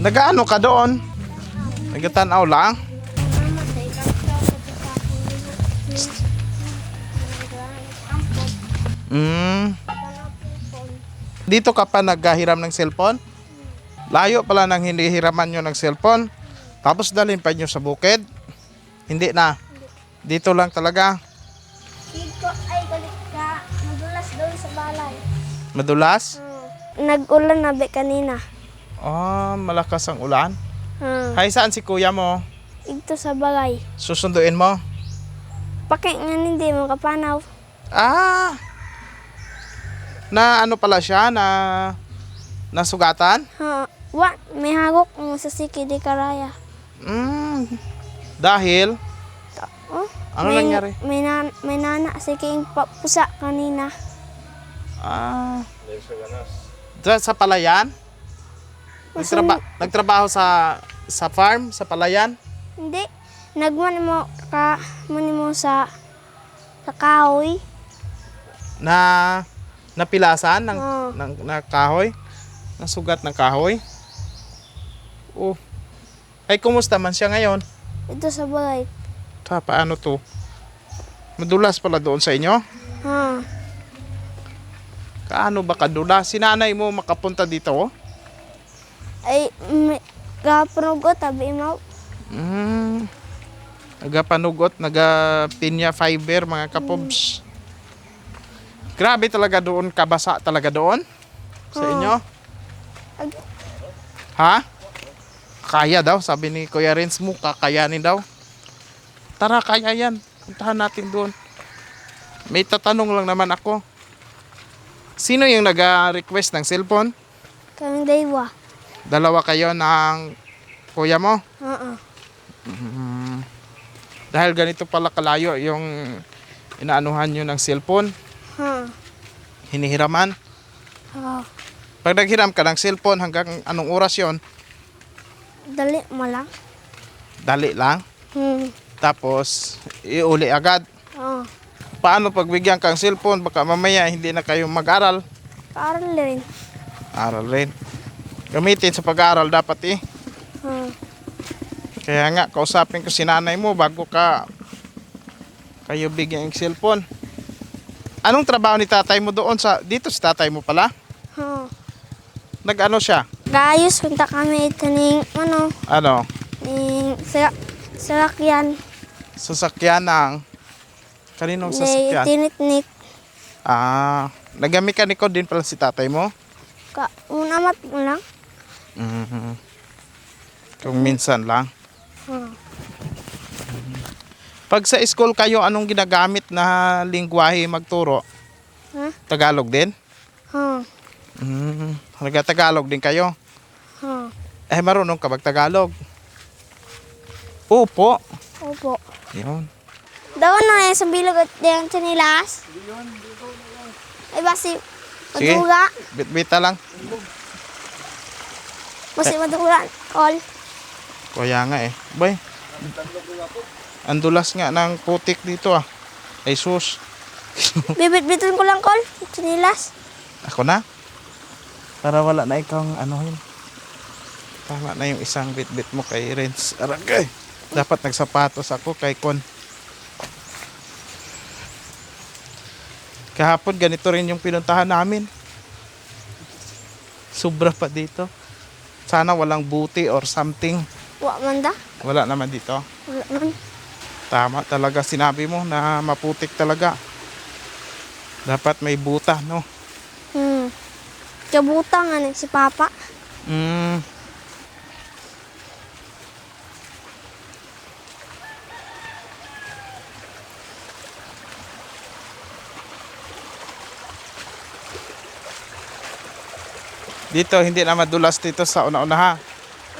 Nagaano ka doon? Nagatanaw lang? Mm. Dito ka pa naghiram ng cellphone? Layo pala nang hindi hiraman nyo ng cellphone. Tapos dalhin pa nyo sa bukid? Hindi na. Dito lang talaga. Dito ay galit ka. Madulas doon sa balay. Madulas? Nag-ulan na be kanina. Ah, malakas ang ulan. Hmm. Hay, saan si kuya mo? Ito sa balay. Susunduin mo? Paki nga hindi mo kapanaw. Ah! Na ano pala siya? Na nasugatan? Ha, wa, may hagok mo sa siki di karaya. Mm. Dahil? Oh, Ano may, nangyari? May, nan, may nana sa king pusa kanina. Ah. Sa palayan? Nagtraba nagtrabaho sa sa farm, sa palayan? Hindi. Nagman mo ka mani mo sa sa kahoy. Na napilasan ng, Oo. ng na kahoy? Nasugat ng kahoy? Oh. Ay, kumusta man siya ngayon? Ito sa balay. Ta, paano to? Madulas pala doon sa inyo? Ha. Kaano ba kadulas? Si nanay mo makapunta dito? Oh? Ay kaprogo tabi mo. Mm. Nagapanugot, nagapinya fiber mga kapobs. Grabe talaga doon, kabasa talaga doon sa Oo. inyo. Ag- Ha? Kaya daw, sabi ni Kuya Renz mo, kakayanin daw. Tara, kaya yan. Puntahan natin doon. May tatanong lang naman ako. Sino yung nag-request ng cellphone? Kaming daywa. Dalawa kayo ng kuya mo? Oo. Dahil ganito pala kalayo yung inaanuhan nyo ng cellphone, Ha. hinihiraman. Ha. Pag naghiram ka ng cellphone hanggang anong oras yon Dali mo lang. dali lang. Hmm. Tapos, iuli agad. Oo. Paano pag bigyan kang cellphone, baka mamaya hindi na kayo mag-aral. Kaaral rin. Aral rin. Gamitin sa pag-aaral dapat eh. Ha. Kaya nga, kausapin ko si nanay mo bago ka kayo bigyan ng cellphone. Anong trabaho ni tatay mo doon sa dito si tatay mo pala? Ha. Nag-ano siya? Gayos punta kami ito ning ano, Ano? ning sa sakyan. Sasakyan ng kaninong May sasakyan? tinitnik. Ah, nagamekaniko din pala si tatay mo? Ka, una mat lang. Mhm. Kung minsan lang. Ha. Pag sa school kayo, anong ginagamit na lingwahe magturo? Ha? Tagalog din? Ha. Mm, Tagalog din kayo? Ha. Eh, marunong ka mag-Tagalog? Opo. Opo. Yun. Daw na eh, sa bilog at yung chinilas. Ay basi, Sige. maduga. Bit-bita lang. Basi maduga. All. Kaya nga eh. Bay. Ang dulas nga ng putik dito ah. Ay sus. Bibit-bitin ko lang, Kol. Chinilas. Ako na? Para wala na ikaw ang anuhin. Tama na yung isang bit-bit mo kay Renz. Aragay. Dapat nagsapatos ako kay Kon. Kahapon ganito rin yung pinuntahan namin. Sobra pa dito. Sana walang buti or something. Wa man da. Wala naman dito. Wala man. Tama talaga sinabi mo na maputik talaga. Dapat may buta, no? Hmm. Kabuta nga ni si Papa. Mm. Dito, hindi na madulas dito sa una-una ha.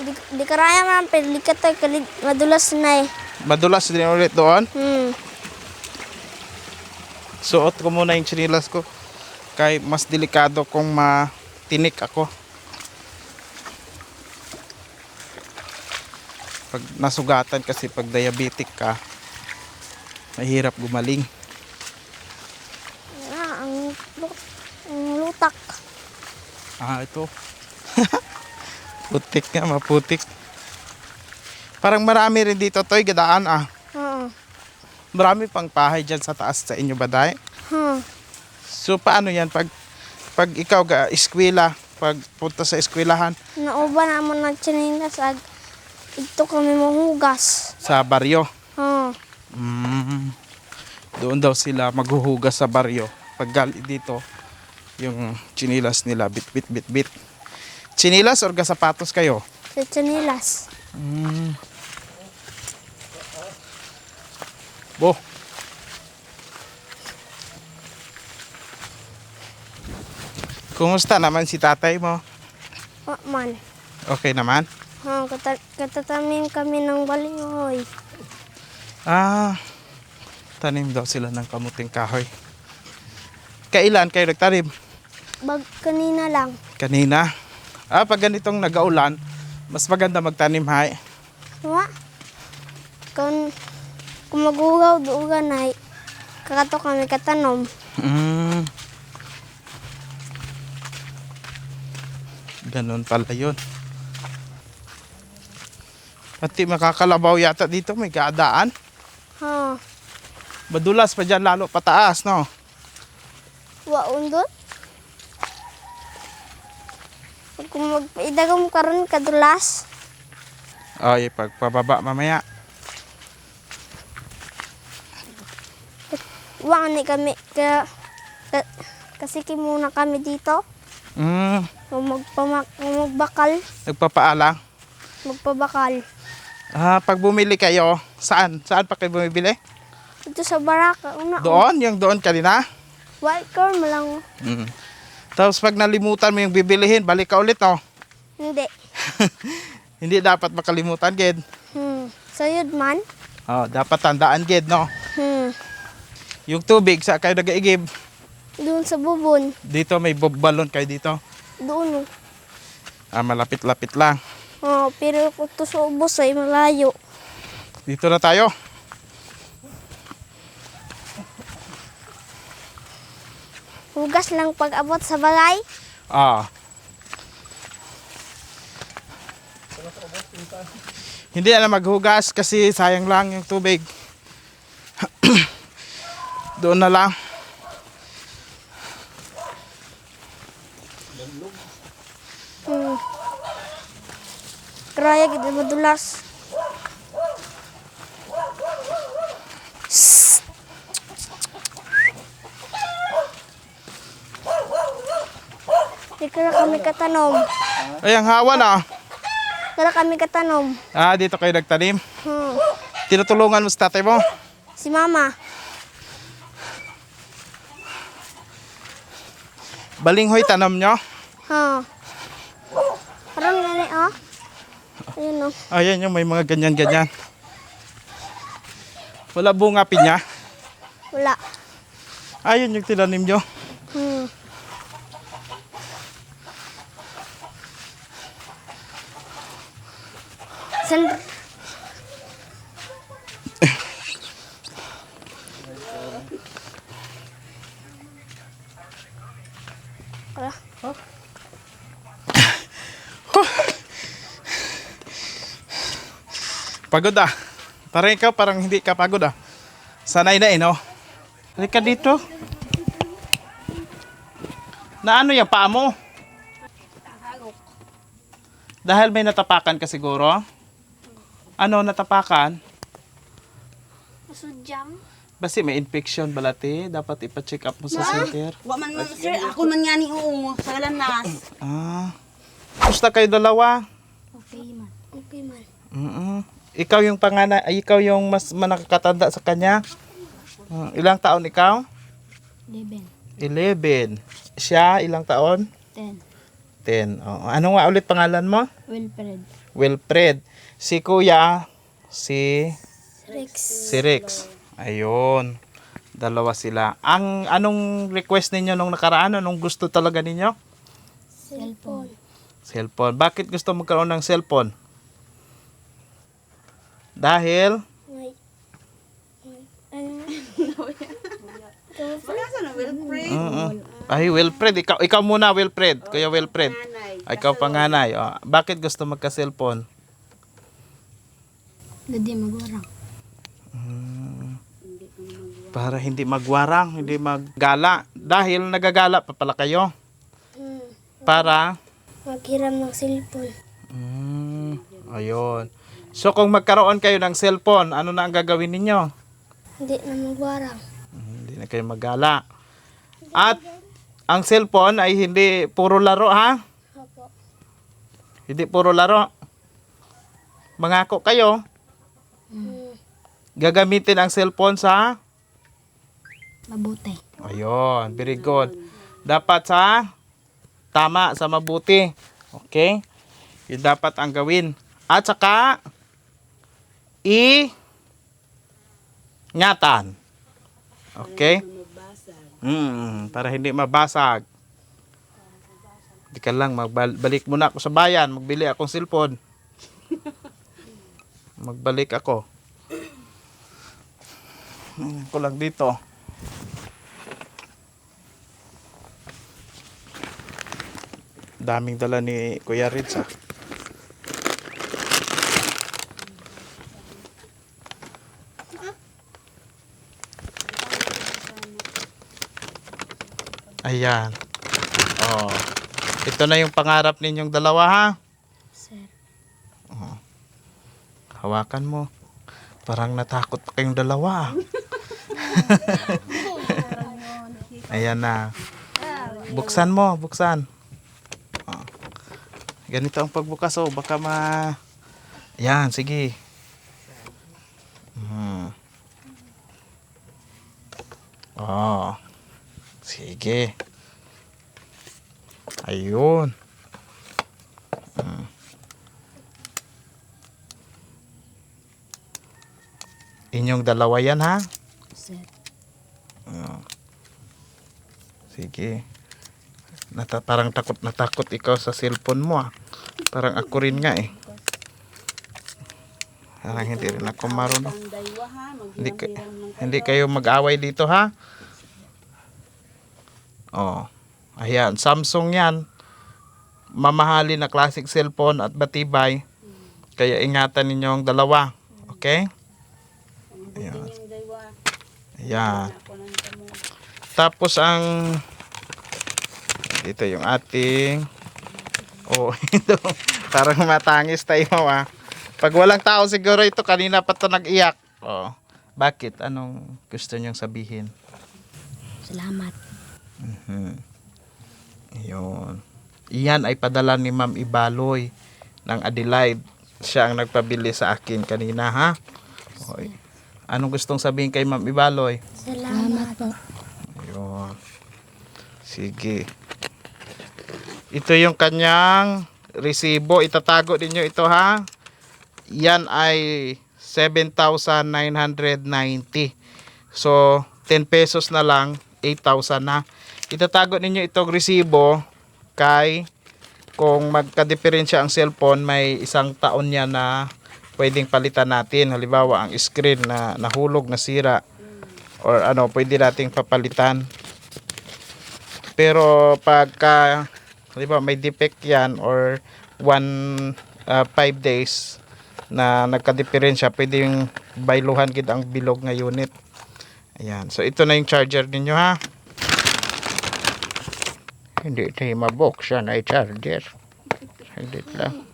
Di, di karaya man, pero di ka tayo madulas na eh. Madulas din ulit doon. Hmm. Suot ko muna yung chinilas ko. Kay mas delikado kung matinik ako. Pag nasugatan kasi pag diabetic ka, mahirap gumaling. Ah, ang, lu- ang lutak. Ah, ito. Putik nga, maputik. Parang marami rin dito, Toy, gadaan ah. Oo. Marami pang pahay dyan sa taas sa inyo, baday. Huh. So, paano yan? Pag, pag ikaw ga, eskwela, pag punta sa eskwelahan, Nauba na mo na chinilas ag ito kami mahugas. sa baryo, Huh. Mm. Doon daw sila maghuhugas sa baryo. Pag gali dito, yung chinilas nila, bit bit bit bit. Chinilas or sapatos kayo? Sa chinilas. Mm. Bo. Kumusta naman si tatay mo? Wa man. Okay naman? Ha, kata katatamin kami ng balingoy. Ah, tanim daw sila ng kamuting kahoy. Kailan kayo nagtanim? Bag kanina lang. Kanina. Ah, pag ganitong nagaulan, mas maganda magtanim hay. Wa. Kung kung magugaw duugan ay kakato kami katanom. Mm. Ganun pala yun. Pati makakalabaw yata dito, may kaadaan. Ha. Madulas pa dyan, lalo pataas, no? Wa Pag kung magpaidagam karon kadulas. Ay, pagpababa mamaya. Wa ni kami ka, ka kasi muna kami dito. Mm, magpamak magbakal, nagpapaalang. magpabakal. Ah, pag bumili kayo, saan? Saan pa kayo bumibili? Ito sa baraka, una. Doon, yung doon kanina. White corn mo lang. Mm. Tapos pag nalimutan mo yung bibilihin, balik ka ulit, no? Hindi. Hindi dapat makalimutan, Ged. Hmm. Sayod man. Oh, dapat tandaan, Ged, no? Hmm. Yung tubig, sa kayo nag-iigib? Doon sa bubon. Dito, may balon kayo dito. Doon. oh. Ah, malapit-lapit lang. Oh, pero kung to sa ubos ay malayo. Dito na tayo. Hugas lang pag abot sa balay. Ah. Hindi na maghugas kasi sayang lang yung tubig. Doon na lang. Hmm. Kraya gid madulas. Sss. Di kaya kami katanom. Ay, ang hawa na. Kaya kami katanom. Ah, dito kayo nagtanim. Hmm. Tinutulungan mo sa tatay mo. Si mama. Balinghoy tanam nyo. Ha. Parang gani oh. Ayun oh. Ayan yung may mga ganyan-ganyan. Wala bunga pinya. Wala. Ayun yung tinanim nyo. Hmm. San... Wala. Pagod ah. Parang ikaw, parang hindi ka pagod ah. Sanay na eh, no? Halika dito. Na ano yung paa mo? Dahil may natapakan ka siguro? Ano natapakan? Masudyang? Basi may infection balati, dapat ipa-check up mo sa center. Wa man man sir, ako man nga ni oo sa lanas. Ah. Gusto kayo dalawa? Okay man. Okay man. mm Ikaw yung pangana, ay ikaw yung mas manakakatanda sa kanya? Mm, ilang taon ikaw? Leben. 11. Siya, ilang taon? Ten. 10. Oo. Ano nga ulit pangalan mo? Wilfred. Wilfred. Si Kuya, si, Rex. si Rex. Ayun. Dalawa sila. Ang anong request ninyo nung nakaraan? Anong gusto talaga ninyo? Cellphone. Cellphone. Bakit gusto magkaroon ng cellphone? Dahil Wilfred. Oo. Ay, Wilfred, ikaw ikaw muna Wilfred. Kuya Wilfred. Nanay. Ikaw panganay. Oh. Bakit gusto magka-cellphone? Dadi magwarang. Para hindi magwarang, hindi maggala. Dahil nagagala pa pala kayo. Hmm. Para Maghiram ng cellphone. Mm, ayun. So kung magkaroon kayo ng cellphone, ano na ang gagawin ninyo? Hindi na magwarang. Mm, Hindi na kayo magala. At ang cellphone ay hindi puro laro ha? Opo. Hindi puro laro. Mangako kayo. Gagamitin ang cellphone sa Mabuti. Ayun, very good. Dapat sa tama, sa mabuti. Okay? Yun dapat ang gawin. At saka i ngatan. Okay? Mm, para hindi mabasag. Di ka lang, magbalik muna ako sa bayan, magbili akong cellphone. Magbalik ako. Ko lang dito. daming dala ni Kuya Ritz ah. Ayan. Oh. Ito na yung pangarap ninyong dalawa ha. Sir. Hawakan mo. Parang natakot pa kayong dalawa. ah. Ayan na. Buksan mo, buksan. Oh. Ganito ang pagbukas oh, baka ma Ayan, sige. Hmm. Oh. Sige. Ayun. Inyong dalawa yan ha? Sir. Oh. Sige. Nata parang takot na takot ikaw sa cellphone mo ah. Parang ako rin nga eh. Parang hindi rin ako marunong. Hindi, ka- hindi kayo mag-away dito ha? Oh. Ayan, Samsung yan. Mamahali na classic cellphone at batibay. Kaya ingatan ninyo ang dalawa. Okay? Ayan. Ayan. Tapos ang dito yung ating oh ito parang matangis tayo ah. Pag walang tao siguro ito kanina pa to nag-iyak. Oh. Bakit? Anong gusto niyong sabihin? Salamat. Hmm. Ayun. Iyan ay padala ni Ma'am Ibaloy ng Adelaide. Siya ang nagpabili sa akin kanina ha. Okay. Anong gustong sabihin kay Ma'am Ibaloy? Salamat po. Ayun. Sige. Ito yung kanyang resibo. Itatago ninyo ito ha. Yan ay 7,990. So, 10 pesos na lang, 8,000 na. Itatago ninyo itong resibo kay kung magka-diferensya ang cellphone, may isang taon niya na pwedeng palitan natin. Halimbawa, ang screen na nahulog, nasira, or ano, pwede nating papalitan. Pero pagka, ba, may defect yan or one, uh, five days na nagka-diferensya, pwede yung bailuhan gid ang bilog nga unit. Ayan. So, ito na yung charger ninyo ha. Hindi tayo mabuksan ay charger. Hindi lang.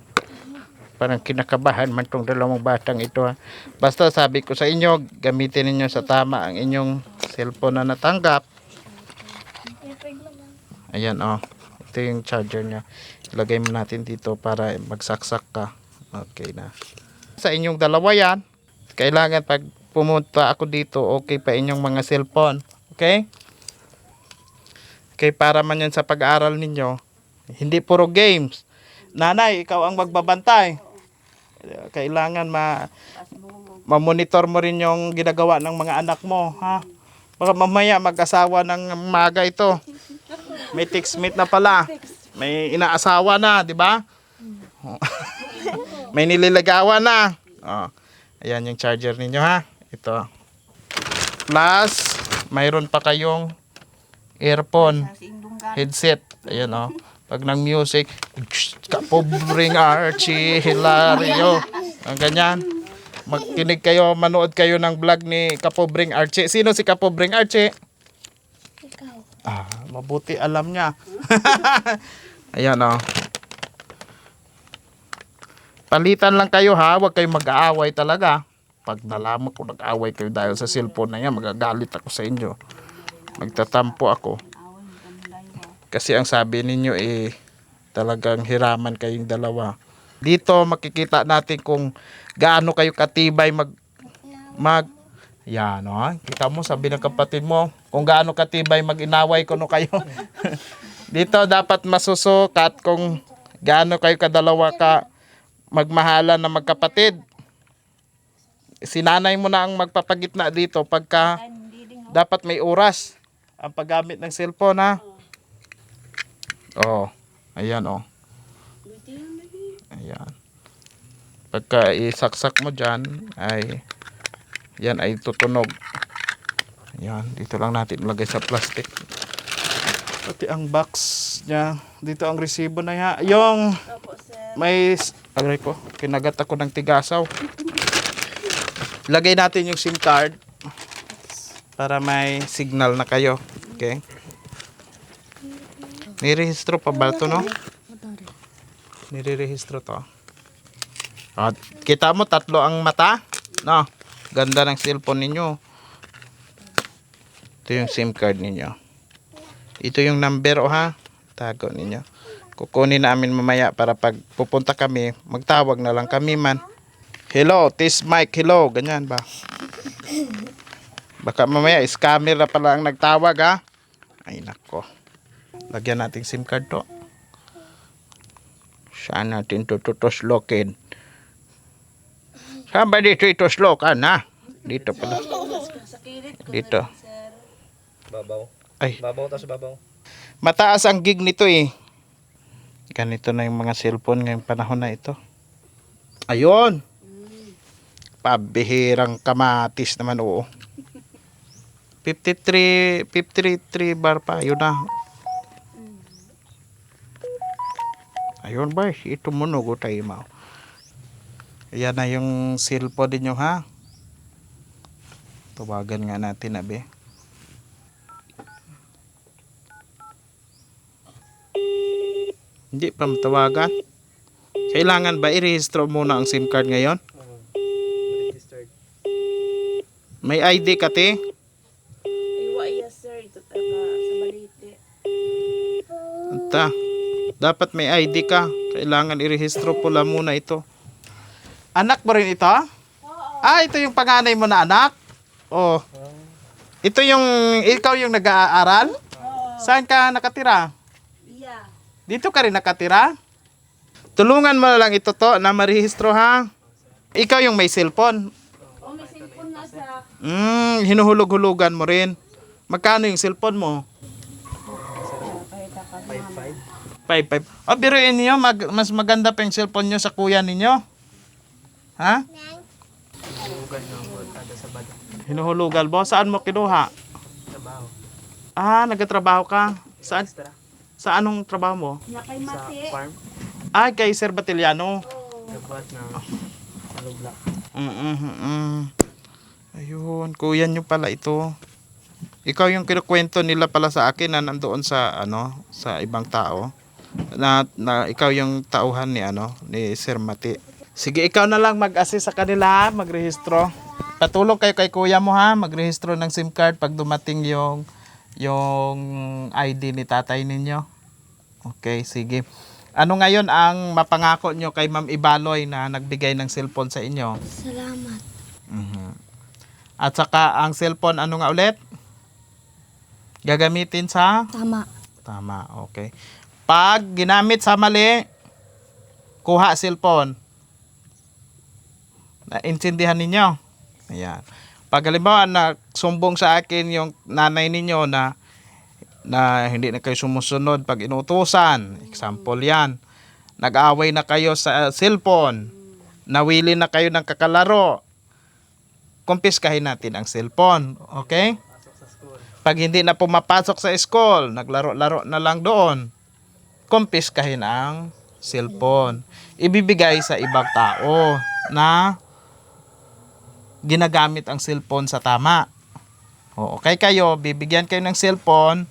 Parang kinakabahan man tong dalawang batang ito ha. Basta sabi ko sa inyo, gamitin ninyo sa tama ang inyong cellphone na natanggap. Ayan oh. Ito yung charger niya. Ilagay mo natin dito para magsaksak ka. Okay na. Sa inyong dalawa yan, kailangan pag pumunta ako dito, okay pa inyong mga cellphone. Okay? Okay, para man yan sa pag-aaral ninyo. Hindi puro games. Nanay, ikaw ang magbabantay. Kailangan ma ma-monitor mo rin yung ginagawa ng mga anak mo, ha? Baka mamaya mag-asawa ng maga ito. May textmate na pala. May inaasawa na, di ba? May nililigawan na. Oh. Ayan yung charger ninyo ha. Ito. Plus, mayroon pa kayong earphone headset. Ayan oh. Pag ng music, kapobring Archie Hilario. Ang ganyan. Magkinig kayo, manood kayo ng vlog ni Kapobring Archie. Sino si Kapobring Archie? Ikaw. Ah, mabuti alam niya. Ayan oh. Palitan lang kayo ha, huwag kayong mag-aaway talaga. Pag nalaman ko nag-aaway kayo dahil sa cellphone na yan, magagalit ako sa inyo. Magtatampo ako. Kasi ang sabi ninyo eh, talagang hiraman kayong dalawa. Dito makikita natin kung gaano kayo katibay mag mag yan oh. Kita mo sabi ng kapatid mo kung gaano katibay mag-inaway kuno kayo. Dito dapat masusukat kung gaano kayo kadalawa ka magmahalan na magkapatid. Sinanay mo na ang magpapagitna dito pagka dapat may oras ang paggamit ng cellphone ha. Oh, ayan oh. Ayan. Pagka isaksak mo dyan, ay yan ay tutunog. Ayan, dito lang natin ilagay sa plastic. Pati ang box niya, dito ang resibo na ya. Yung may, aray ko, kinagat ako ng tigasaw. Lagay natin yung SIM card para may signal na kayo. Okay? Nirehistro pa ba ito, no? Nirerehistro to. At kita mo tatlo ang mata? No. Ganda ng cellphone ninyo. Ito yung SIM card ninyo. Ito yung number o ha. Tago ninyo. Kukunin namin mamaya para pag pupunta kami, magtawag na lang kami man. Hello, this mic, hello. Ganyan ba? Baka mamaya scammer na pala ang nagtawag ha. Ay nako. Lagyan natin SIM card to. Saan natin to tutuslokin? Saan ba dito ituslokan ha? Dito pala. Dito. Babaw. Ay, Babaw tapos babaw. mataas ang gig nito eh. Ganito na yung mga cellphone ngayong panahon na ito. Ayun. Pabihirang kamatis naman oo. 53, 53 bar pa. Yun na. Ayun ba, ito mo nugo tayo mo. Ayan na yung cellphone din nyo ha. Tawagan nga natin na be. Hindi pa matawagan. Kailangan ba i-rehistro muna ang SIM card ngayon? May ID ka te? Iwa iya sir, ito taga sa balite. Anta. Dapat may ID ka. Kailangan i-rehistro pula muna ito. Anak mo rin ito? Ah, ito yung panganay mo na anak? Oh. Ito yung, ikaw yung nag-aaral? Saan ka nakatira? Iya. Dito ka rin nakatira? Tulungan mo lang ito to na marehistro ha. Ikaw yung may cellphone. Oh, may cellphone na sa Hmm, hinuhulog-hulugan mo rin. Magkano yung cellphone mo? 5-5. Oh, biruin niyo, mag, mas maganda pa yung cellphone niyo sa kuya ninyo. Ha? Hinuhulugan mo? Saan mo kinuha? Trabaho. Ah, nagtatrabaho ka? Saan? Extra. Sa anong trabaho mo? Sa farm. Ah, kay Sir Batiliano. Nagbuhat ng hollow block. Mm-mm-mm. Ayun, kuya nyo pala ito. Ikaw yung kinukwento nila pala sa akin na nandoon sa ano, sa ibang tao. Na, na ikaw yung tauhan ni ano, ni Sir Mati. Sige, ikaw na lang mag-assist sa kanila, magrehistro. Patulong kayo kay kuya mo ha, magrehistro ng SIM card pag dumating yung yung ID ni tatay ninyo. Okay, sige. Ano ngayon ang mapangako nyo kay Ma'am Ibaloy na nagbigay ng cellphone sa inyo? Salamat. Mhm. At saka ang cellphone ano nga ulit? Gagamitin sa Tama. tama, okay. Pag ginamit sa mali, kuha cellphone. Naintindihan ninyo? Ayan. Pag halimbawa na sumbong sa akin yung nanay ninyo na na hindi na kayo sumusunod pag inutusan, example yan, nag-away na kayo sa cellphone, nawili na kayo ng kakalaro, kumpiskahin natin ang cellphone. Okay? Pag hindi na pumapasok sa school, naglaro-laro na lang doon. Kumpiskahin ang cellphone. Ibibigay sa ibang tao na ginagamit ang cellphone sa tama. Oo, kay kayo, bibigyan kayo ng cellphone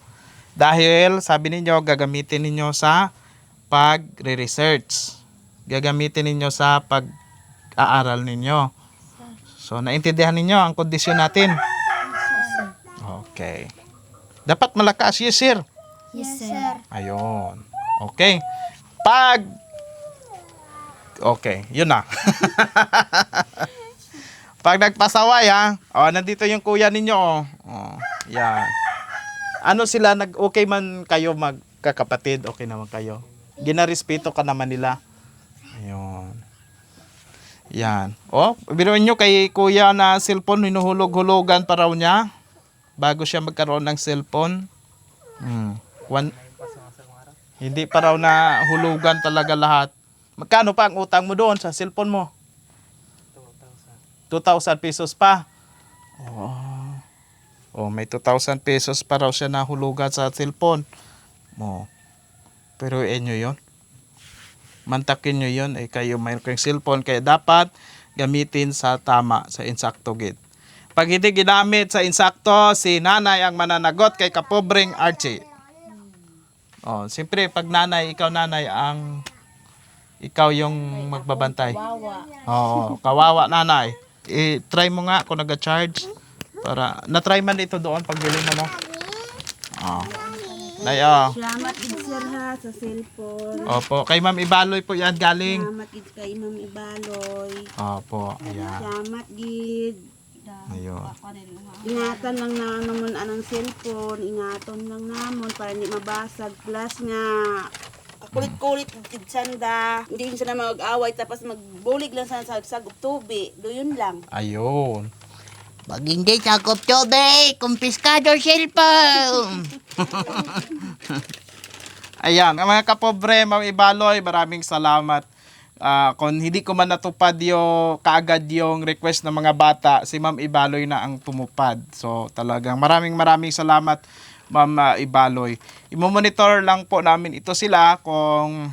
dahil sabi ninyo gagamitin ninyo sa pag-research. Gagamitin ninyo sa pag-aaral ninyo. So, naintindihan ninyo ang kondisyon natin? Okay. Dapat malakas, yes sir. Yes, sir. Ayun. Okay. Pag Okay, yun na. Pag nagpasaway ha, oh, nandito yung kuya ninyo oh. oh yan. Ano sila nag okay man kayo magkakapatid, okay naman kayo. Ginarespeto ka naman nila. Ayun. Yan. Oh, biruin nyo kay kuya na cellphone, hinuhulog-hulugan pa raw niya bago siya magkaroon ng cellphone. Hmm. One, hindi pa raw na hulugan talaga lahat. Magkano pa ang utang mo doon sa cellphone mo? 2,000 pesos pa. Oh. oh, may 2,000 pesos pa raw siya nahulugan sa cellphone. Mo. Pero inyo yon. Mantakin nyo yon eh kayo mayroon kayong cellphone kaya dapat gamitin sa tama sa insakto gid. Pag hindi ginamit sa insakto, si nanay ang mananagot kay kapobreng Archie. Oh, siyempre pag nanay, ikaw nanay ang ikaw yung magbabantay. Wawa. Oo, kawawa nanay. I-try mo nga kung nag-charge para na-try man ito doon pag bili mo no. Oh. Nay, oh. Salamat gid sir ha sa cellphone. Opo, kay Ma'am Ibaloy po yan galing. Salamat gid kay Ma'am Ibaloy. Opo, ayan. Salamat gid. Ayun. Ingatan lang na naman anang cellphone, ingatan lang namon para hindi mabasag. Plus nga kulit-kulit sanda. Hindi yun sila mag-away tapos magbulig lang sa sagog tubi. Do yun lang. Ayun. Pag hindi sakop tubig, kumpiskado cellphone. Ayan, ang mga kapobre, Ma'am Ibaloy, maraming salamat. Ah, kung hindi ko man natupad yung kaagad yung request ng mga bata, si Ma'am Ibaloy na ang tumupad. So talagang maraming maraming salamat Ma'am ah, Ibaloy. Imo-monitor lang po namin ito sila kung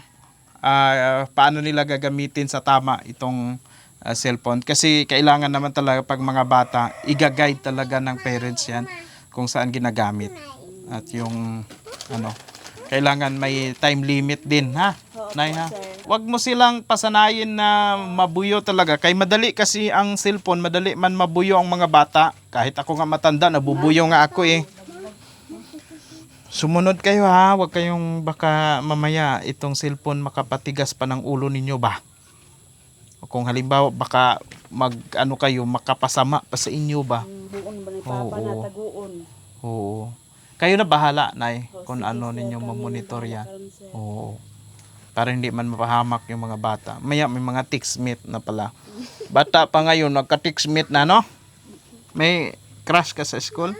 ah, paano nila gagamitin sa tama itong ah, cellphone. Kasi kailangan naman talaga pag mga bata, iga-guide talaga ng parents yan kung saan ginagamit. At yung ano, kailangan may time limit din ha. Nay ha. Huwag mo silang pasanayin na mabuyo talaga. Kay madali kasi ang cellphone, madali man mabuyo ang mga bata. Kahit ako nga matanda, nabubuyo nga ako eh. Sumunod kayo ha, huwag kayong baka mamaya itong cellphone makapatigas pa ng ulo ninyo ba? O kung halimbawa baka mag ano kayo makapasama pa sa inyo ba? Buon ba ni Oo. Papa na taguon. Oo. Kayo na bahala, Nay, kung ano ninyong mamonitor yan. Oo. Para hindi man mapahamak yung mga bata. Maya may mga ticksmith na pala. Bata pa ngayon, nagka-ticksmith na, no? May crush ka sa school?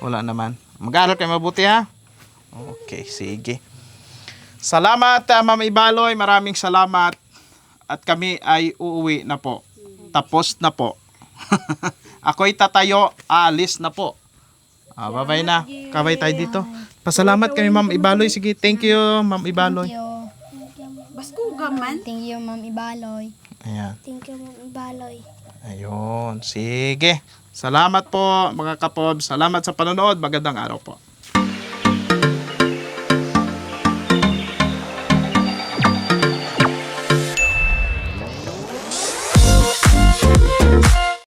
Wala naman. Mag-aaral kayo mabuti, ha? Okay, sige. Salamat, ah, Ma'am Ibaloy. Maraming salamat. At kami ay uuwi na po. Tapos na po. Ako'y tatayo, aalis na po. Ah, bye-bye na. Kabay tayo dito. Pasalamat kami, Ma'am Ibaloy. Sige, thank you, Ma'am Ibaloy. Thank you. Basko ka man. Thank you, Ma'am Ibaloy. Ayan. Thank you, Ma'am Ibaloy. Ayun. Sige. Salamat po, mga kapob. Salamat sa panonood. Magandang araw po.